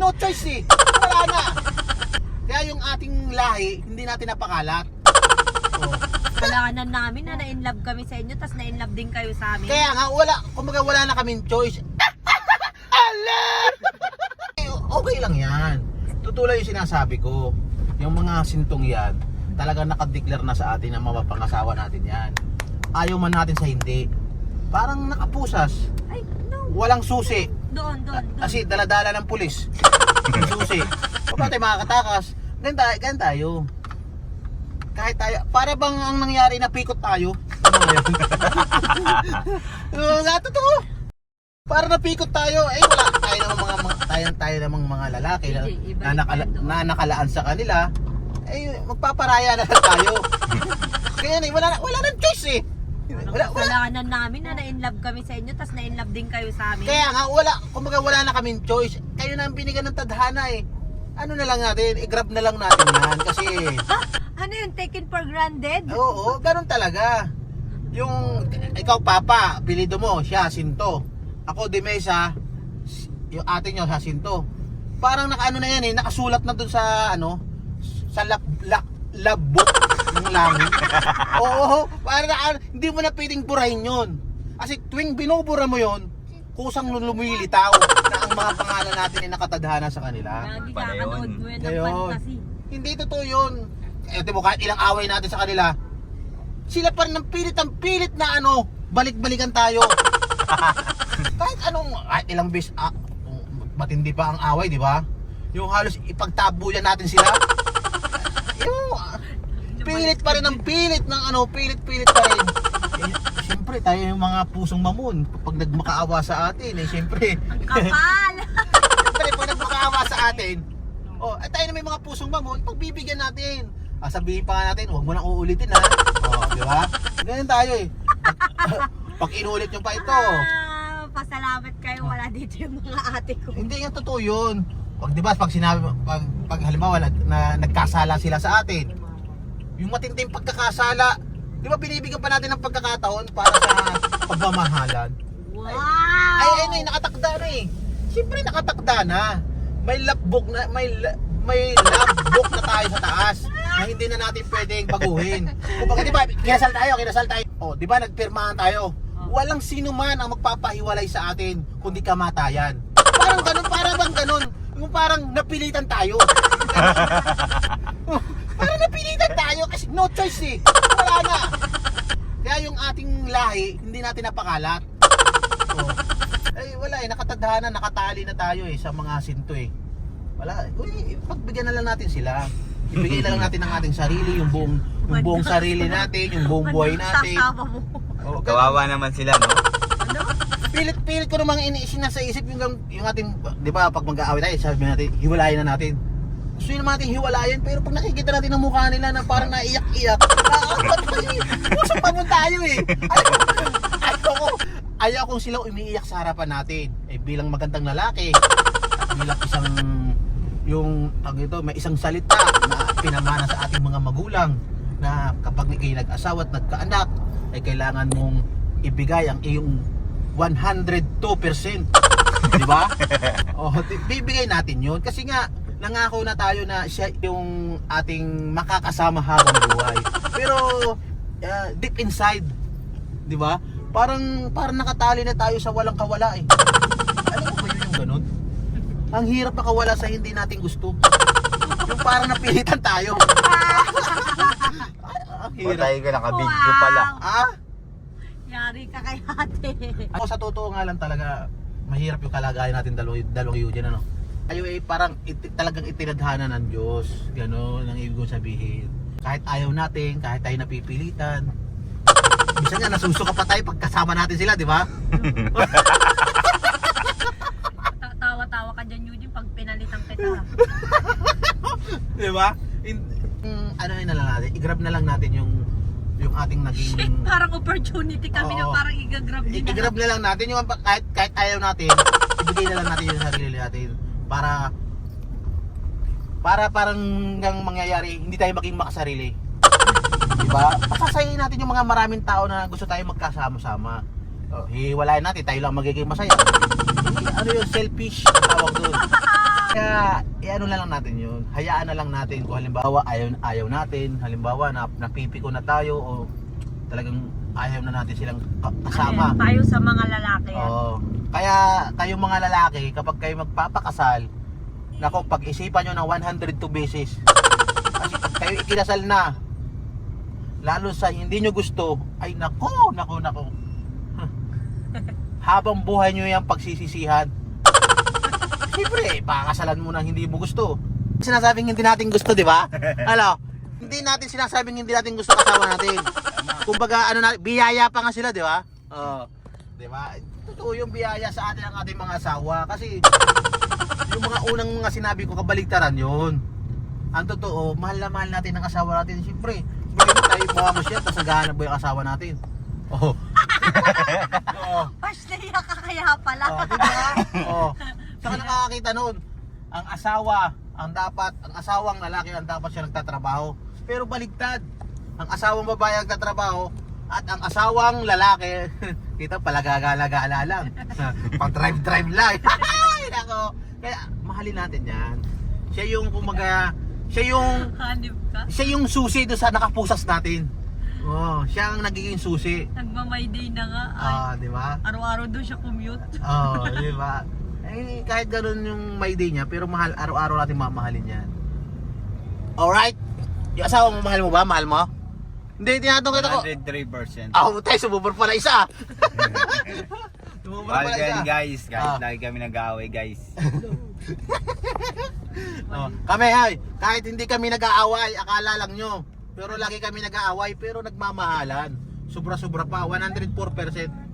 no choice eh. Wala na. Kaya yung ating lahi, hindi natin napakalat. Oh. Kalahanan namin na na-inlove kami sa inyo, tapos na-inlove din kayo sa amin. Kaya nga, wala, kumbaga wala na kaming choice. Ala! Eh, okay lang yan. Tutulad yung sinasabi ko. Yung mga sintong yan, talagang nakadeclare na sa atin na mapapangasawa natin yan. Ayaw man natin sa hindi. Parang nakapusas. Ay, no. Walang susi. Doon, doon, doon. Kasi daladala ng pulis. Susi. Paano tayo makakatakas? Ganun tayo, ganun tayo. Kahit tayo, para bang ang nangyari na pikot tayo? Ano nga yun? Oo nga, totoo. Para napikot tayo, eh wala tayo namang mga, mga tayo, tayo namang mga lalaki na, na, nakala, na nakalaan sa kanila, eh magpaparaya na lang tayo. Kaya eh, wala, na- wala nang choice eh. Wala, wala, Kalahanan namin na na-inlove kami sa inyo, tapos na-inlove din kayo sa amin. Kaya nga, wala, kumbaga wala na kaming choice. Kayo na ang binigyan ng tadhana eh. Ano na lang natin, i-grab na lang natin yan. Kasi, Ha? Ano yun? Taken for granted? oo, ganun talaga. Yung, ikaw papa, pilido mo, siya, Sinto. Ako, de Mesa, yung ate nyo, Jacinto. Parang naka ano na yan eh, nakasulat na dun sa, ano, sa lap, lap, lab book ng langit. Oo, para na, hindi mo na pwedeng burahin yun. Kasi tuwing binubura mo yon kusang lumilitaw na ang mga pangalan natin ay nakatadhana sa kanila. Lagi Pala yun. kakanood mo yan ng Ngayon. fantasy. Hindi totoo yun. Eh, di mo, kahit ilang away natin sa kanila, sila pa rin ng pilit ang pilit na ano, balik-balikan tayo. kahit anong, kahit ilang bis, ah, matindi pa ang away, di ba? Yung halos ipagtabuyan natin sila. Yung, pilit pa rin ang pilit ng ano, pilit-pilit pa rin. Eh, siyempre, tayo yung mga pusong mamon. Pag nagmakaawa sa atin, eh, siyempre, Ang kapal! Siyempre, pag nagmakaawa sa atin, oh, at tayo na may mga pusong mamon, pagbibigyan natin. Ah, sabihin pa nga natin, huwag mo nang uulitin ha. Oh, di ba? Ganyan tayo eh. Pag inulit nyo pa ito, Ah, pasalamat kayo, wala dito yung mga ate ko. hindi nga totoo yun. Pag di ba, pag sinabi, pag, pag halimbawa na, na nagkasala sila sa atin, yung matinding pagkakasala, di ba binibigyan pa natin ng pagkakataon para sa pagmamahalan? Wow! Ay, ay, ay, nakatakda na eh. Siyempre nakatakda na. May lapbook na, may may lapbook na tayo sa taas na hindi na natin pwedeng baguhin. Kung di ba, kinasal tayo, kinasal tayo. Oh, di ba, nagpirmahan tayo. Walang sino man ang magpapahiwalay sa atin kundi kamatayan. Parang ganun, parang bang ganun. Yung parang napilitan tayo. parang napilitan tayo kasi no choice eh. Wala na. Kaya yung ating lahi, hindi natin napakalat. Oh. Ay, wala eh, nakatadhana, nakatali na tayo eh sa mga sinto eh. Wala, uy, pagbigyan na lang natin sila. Ibigay na lang natin ang ating sarili, yung buong, yung buong sarili natin, yung buong buhay natin. Sasama mo. Oh. Kawawa naman sila, no? Pilit-pilit ko namang iniisin na sa isip yung, yung ating, di ba, pag mag-aaway tayo, sabi natin, hiwalayan na natin. Gusto yun naman natin hiwalayan, pero pag nakikita natin ang mukha nila na parang naiyak-iyak, nakakapag pa yun. Pusang pamon tayo eh. Ayaw, ayaw ko, ayaw kong sila umiiyak sa harapan natin. Eh, bilang magandang lalaki, bilang isang, yung, tag ito, may isang salita na pinamana sa ating mga magulang na kapag kayo nag-asawa at nagkaanak, ay kailangan mong ibigay ang iyong 102%. Di ba? oh, bibigay natin yun. Kasi nga, nangako na tayo na siya yung ating makakasama habang buhay. Pero, uh, deep inside, di ba? Parang, parang nakatali na tayo sa walang kawala eh. Alam mo ba yun yung ganun? Ang hirap makawala sa hindi natin gusto. Yung parang napilitan tayo. Ang hirap. tayo ka nakabidyo pala. Ah? Yari ka kay ate. Ako sa totoo nga lang talaga, mahirap yung kalagayan natin dalawang dalawang Eugene ano. Tayo ay parang iti, talagang itinadhana ng Diyos. Ganon ang ibig kong sabihin. Kahit ayaw natin, kahit tayo napipilitan. Bisa nga nasusuka pa tayo pagkasama natin sila, di ba? Ta- Tawa-tawa ka dyan, Eugene, pag pinalitan kita. Di ba? In, mm, ano yun na lang natin, i-grab na lang natin yung yung ating Shit, naging parang opportunity kami na Oo. parang igagrab din. i-grab na lang natin yung kahit, kahit ayaw natin, ibigay na lang natin yung sarili natin para para parang gang mangyayari, hindi tayo maging makasarili. Diba? Pasasayin natin yung mga maraming tao na gusto tayo magkasama-sama. Oh, hiwalayan natin, tayo lang magiging masaya. Ano yung selfish tawag doon. Kaya, i-ano na lang natin yun. Hayaan na lang natin kung halimbawa ayaw, ayaw natin. Halimbawa, na, napipiko na tayo o talagang ayaw na natin silang ka- kasama. Ayan, tayo sa mga lalaki. yan. Oo. Kaya kayong mga lalaki, kapag kayo magpapakasal, nako, pag-isipan nyo ng 102 beses. Kasi pag kayo ikinasal na, lalo sa hindi nyo gusto, ay nako, nako, nako. Habang buhay nyo yung pagsisisihan. Siyempre, pakakasalan mo na hindi mo gusto. Sinasabing hindi natin gusto, di ba? Ano? Hindi natin sinasabing hindi natin gusto kasama natin. Kumbaga, ano na, biyaya pa nga sila, di ba? Oo. di ba? Totoo yung biyaya sa atin ang ating mga asawa. Kasi, yung mga unang mga sinabi ko, kabaligtaran yun. Ang totoo, mahal na mahal natin ang asawa natin. Siyempre, hindi mo tayo mukha mo siya, tapos naghahanap mo yung asawa natin. Oo. Oo. Pas ka kaya pala. Oh, di ba? Oh. Saka nakakakita noon, ang asawa, ang dapat, ang asawang lalaki ang dapat siya nagtatrabaho. Pero baligtad. Ang asawang babae ang nagtatrabaho at ang asawang lalaki, kita pala gagala-gala lang. Pang drive-drive lang. Ay, nako. Kaya mahalin natin 'yan. Siya yung kumaga, siya yung Hanip ka. siya yung susi doon sa nakapusas natin. Oh, siya ang nagiging susi. Nagmamay day na nga. Ay, Ah, di ba? araw-araw doon siya commute. Oh, di ba? Eh, kahit ganun yung may day niya, pero mahal, araw-araw natin mamahalin yan. Alright? Yung asawa mo, mahal mo ba? Mahal mo? Hindi, tinatanong kita ko. 103%. Ako, tayo, sumubor pala isa. sumubor pala isa. guys. Kahit Ah. lagi kami nag-aaway, guys. Oh, kami, ay, kahit hindi kami nag-aaway, akala lang nyo. Pero lagi kami nag-aaway, pero nagmamahalan. Sobra-sobra pa, 104%.